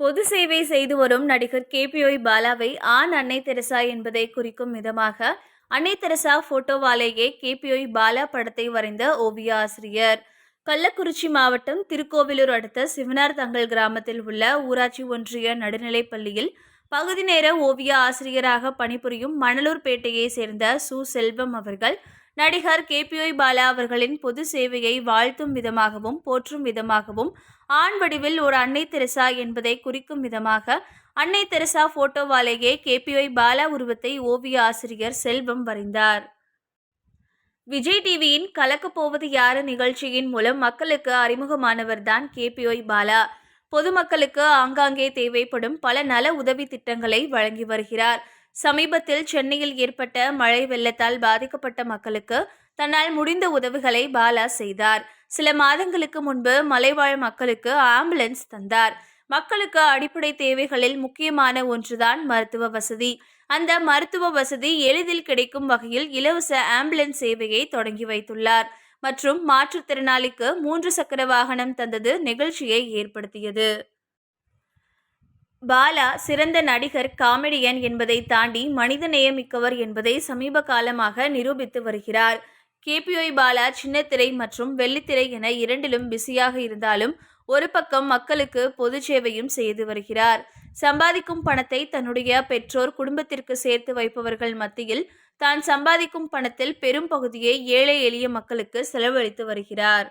பொது சேவை செய்து வரும் நடிகர் கேபிஒய் பாலாவை ஆண் அன்னை தெரசா என்பதை குறிக்கும் விதமாக அன்னை தெரசா போட்டோவாலேயே கேபிஒய் பாலா படத்தை வரைந்த ஓவிய ஆசிரியர். கள்ளக்குறிச்சி மாவட்டம் திருக்கோவிலூர் அடுத்த சிவனார் தங்கல் கிராமத்தில் உள்ள ஊராட்சி ஒன்றிய நடுநிலைப் பள்ளியில் பகுதி நேர ஓவிய ஆசிரியராக பணிபுரியும் மணலூர்பேட்டையை சேர்ந்த சு செல்வம் அவர்கள் நடிகர் கேபிஒய் பாலா அவர்களின் பொது சேவையை வாழ்த்தும் விதமாகவும் போற்றும் விதமாகவும் ஆண் வடிவில் ஒரு அன்னை தெரசா என்பதை குறிக்கும் விதமாக அன்னை தெரசா போட்டோவாலேயே கேபிஒய் பாலா உருவத்தை ஓவிய ஆசிரியர் செல்வம் வரைந்தார். விஜய் டிவியின் கலக்கப் போவது யாரு நிகழ்ச்சியின் மூலம் மக்களுக்கு அறிமுகமானவர்தான் கேபிஒய் பாலா. பொதுமக்களுக்கு ஆங்காங்கே தேவைப்படும் பல நல உதவி திட்டங்களை வழங்கி வருகிறார். சமீபத்தில் சென்னையில் ஏற்பட்ட மழை வெள்ளத்தால் பாதிக்கப்பட்ட மக்களுக்கு தன்னால் முடிந்த உதவிகளை பாலா செய்தார். சில மாதங்களுக்கு முன்பு மலைவாழ் மக்களுக்கு ஆம்புலன்ஸ் தந்தார். மக்களுக்கு அடிப்படை தேவைகளில் முக்கியமான ஒன்றுதான் மருத்துவ வசதி. அந்த மருத்துவ வசதி எளிதில் கிடைக்கும் வகையில் இலவச ஆம்புலன்ஸ் சேவையை தொடங்கி வைத்துள்ளார். மற்றும் மாற்றுத்திறனாளிக்கு மூன்று சக்கர வாகனம் தந்தது நிகழ்ச்சியை ஏற்படுத்தியது. பாலா சிறந்த நடிகர் காமெடியன் என்பதை தாண்டி மனிதநேயமிக்கவர் என்பதை சமீப காலமாக நிரூபித்து வருகிறார். கேபிஒய் பாலா சின்னத்திரை மற்றும் வெள்ளித்திரை என இரண்டிலும் பிஸியாக இருந்தாலும் ஒரு பக்கம் மக்களுக்கு பொது சேவையும் செய்து வருகிறார். சம்பாதிக்கும் பணத்தை தன்னுடைய பெற்றோர் குடும்பத்திற்கு சேர்த்து வைப்பவர்கள் மத்தியில் தான் சம்பாதிக்கும் பணத்தில் பெரும் பகுதியை ஏழை எளிய மக்களுக்கு செலவழித்து வருகிறார்.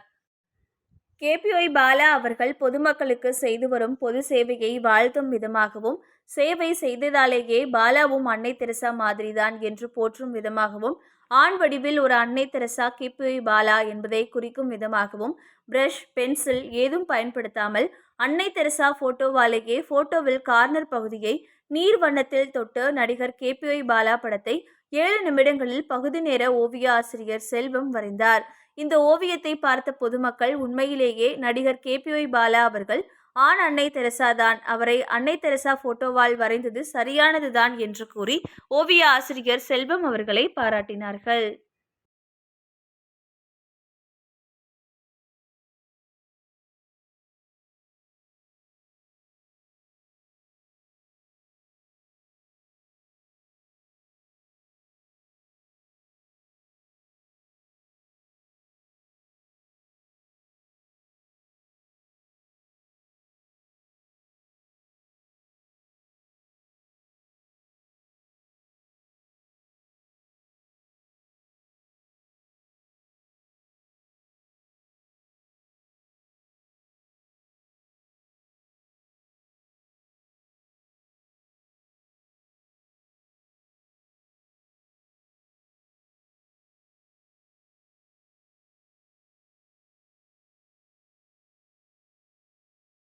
கேபிஒய் பாலா அவர்கள் பொதுமக்களுக்கு செய்து வரும் பொது சேவையை வாழ்த்தும் விதமாகவும் சேவை செய்ததாலேயே பாலாவும் அன்னை தெரசா மாதிரிதான் என்று போற்றும் விதமாகவும் ஆண் வடிவில் ஒரு அன்னை தெரசா கேபிஒய் பாலா என்பதை குறிக்கும் விதமாகவும் பிரஷ் பென்சில் ஏதும் பயன்படுத்தாமல் அன்னை தெரசா போட்டோவாலேயே போட்டோவில் கார்னர் பகுதியை நீர் வண்ணத்தில் தொட்டு நடிகர் கேபிஒய் பாலா படத்தை ஏழு நிமிடங்களில் பகுதி நேர ஓவிய ஆசிரியர் செல்வம் வரைந்தார். இந்த ஓவியத்தை பார்த்த பொதுமக்கள் உண்மையிலேயே நடிகர் கேபிஒய் பாலா அவர்கள் ஆண் அன்னை தெரசா தான். அவரை அன்னை தெரசா போட்டோவால் வரைந்தது சரியானதுதான் என்று கூறி ஓவிய ஆசிரியர் செல்வம் அவர்களை பாராட்டினார்கள்.